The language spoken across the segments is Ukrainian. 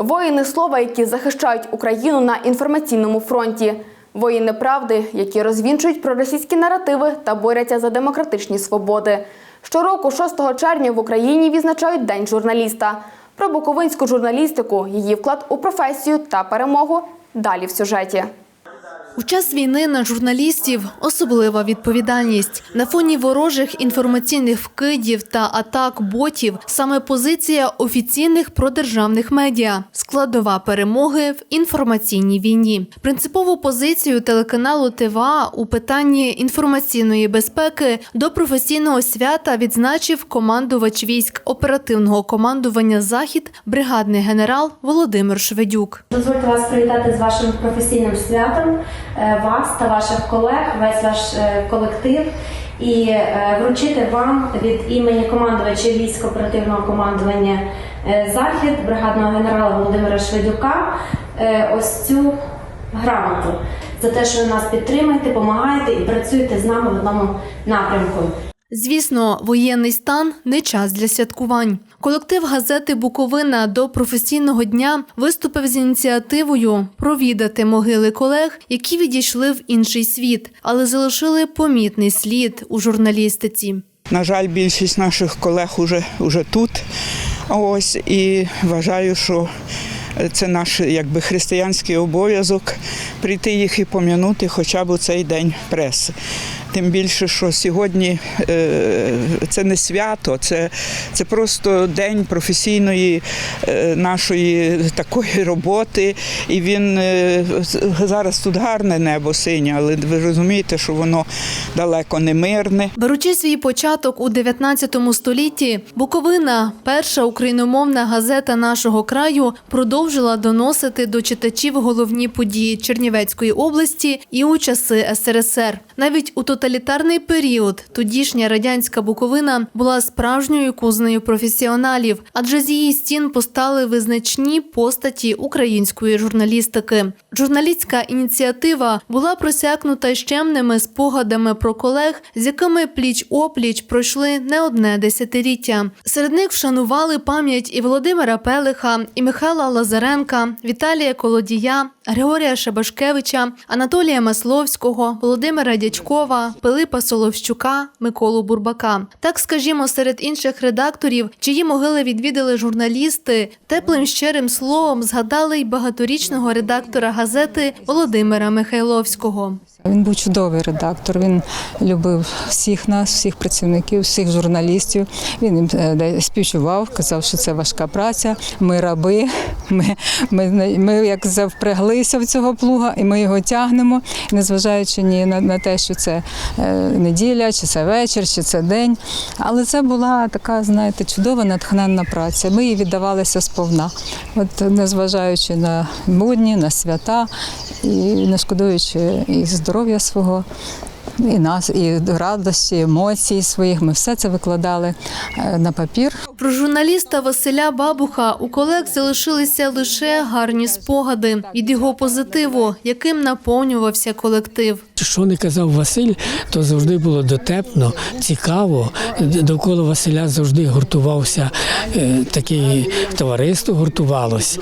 Воїни слова, які захищають Україну на інформаційному фронті. Воїни правди, які розвінчують проросійські наративи та борються за демократичні свободи. Щороку, 6 червня, в Україні відзначають День журналіста. Про буковинську журналістику, її вклад у професію та перемогу далі в сюжеті. У час війни на журналістів особлива відповідальність. На фоні ворожих інформаційних вкидів та атак ботів саме позиція офіційних продержавних медіа складова перемоги в інформаційній війні. Принципову позицію телеканалу ТВА у питанні інформаційної безпеки до професійного свята відзначив командувач військ оперативного командування Захід, бригадний генерал Володимир Шведюк. Дозвольте вас привітати з вашим професійним святом, вас та ваших колег, весь ваш е, колектив, і е, вручити вам від імені командувача військ оперативного командування е, Захід, бригадного генерала Володимира Шведюка, е, ось цю грамоту за те, що ви нас підтримуєте, допомагаєте і працюєте з нами в одному напрямку. Звісно, воєнний стан не час для святкувань. Колектив газети Буковина до професійного дня виступив з ініціативою провідати могили колег, які відійшли в інший світ, але залишили помітний слід у журналістиці. На жаль, більшість наших колег уже, уже тут. Ось і вважаю, що це наш якби християнський обов'язок прийти їх і пом'янути хоча б у цей день преси. Тим більше, що сьогодні е, це не свято, це, це просто день професійної е, нашої такої роботи. І він е, зараз тут гарне небо синє, але ви розумієте, що воно далеко не мирне. Беручи свій початок у 19 столітті, Буковина, перша україномовна газета нашого краю, продовжила доносити до читачів головні події Чернівецької області і у часи СРСР. Навіть у тоталітарний період тодішня радянська Буковина була справжньою кузнею професіоналів, адже з її стін постали визначні постаті української журналістики. Журналістська ініціатива була просякнута щемними спогадами про колег, з якими пліч опліч пройшли не одне десятиліття. Серед них вшанували пам'ять і Володимира Пелиха, і Михайла Лазаренка, Віталія Колодія, Григорія Шабашкевича, Анатолія Масловського, Володимира Дячкова, Пилипа Соловщука, Миколу Бурбака. Так скажімо, серед інших редакторів, чиї могили відвідали журналісти, теплим щирим словом згадали й багаторічного редактора газети Володимира Михайловського. Він був чудовий редактор. Він любив всіх нас, всіх працівників, всіх журналістів. Він їм е, співчував, казав, що це важка праця. Ми раби. Ми, ми, ми як завпряглися в цього плуга, і ми його тягнемо, незважаючи ні на, на те, що це е, неділя, чи це вечір, чи це день. Але це була така, знаєте, чудова натхненна праця. Ми їй віддавалися сповна. От незважаючи на будні, на свята і не шкодуючи і здоров'я свого. І нас, і радості, емоцій своїх. Ми все це викладали е, на папір. Про журналіста Василя Бабуха у колег залишилися лише гарні спогади від його позитиву, яким наповнювався колектив. Що не казав Василь, то завжди було дотепно, цікаво. Довкола Василя завжди гуртувався е, таке товариство гуртувалось.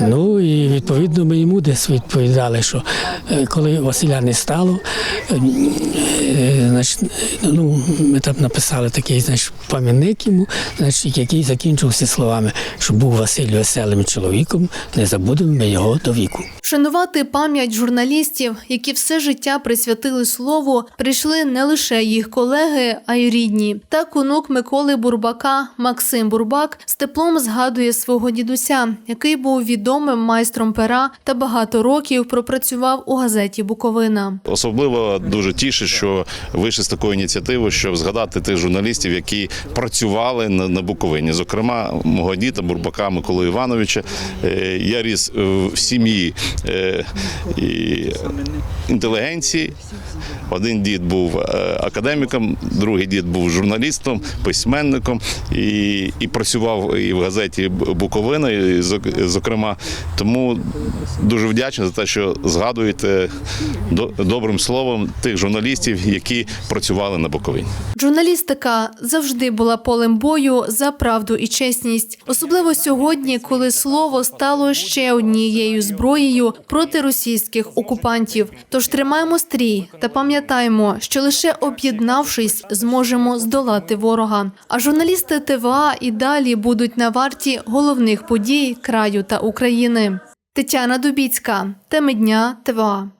Ну і відповідно ми йому десь відповідали, що е, коли Василя не стало, е, значить, ну, ми там написали такий значить, пам'ятник йому, значить, який закінчився словами, що був Василь веселим чоловіком, не забудемо ми його до віку. Вшанувати пам'ять журналістів, які все життя присвятили слову, прийшли не лише їх колеги, а й рідні. Так онук Миколи Бурбака Максим Бурбак з теплом згадує свого дідуся, який був відомим майстром пера та багато років пропрацював у газеті Буковина. Особливо дуже тішить, що вийшли з такою ініціативою, щоб згадати тих журналістів, які працювали на, на Буковині. Зокрема, мого діда Бурбака Миколи Івановича. Е, Я ріс в сім'ї е, інтелігенції. Один дід був е, академіком, другий дід був журналістом, письменником і, і працював і в газеті Буковина, і, зокрема. Тому дуже вдячний за те, що згадуєте добрим словом тих журналістів, які працювали на Буковині. Журналістика завжди була полем бою за за правду і чесність, особливо сьогодні, коли слово стало ще однією зброєю проти російських окупантів. Тож тримаємо стрій та пам'ятаємо, що лише об'єднавшись, зможемо здолати ворога. А журналісти ТВА і далі будуть на варті головних подій краю та України. Тетяна Дубіцька, теми дня ТВА.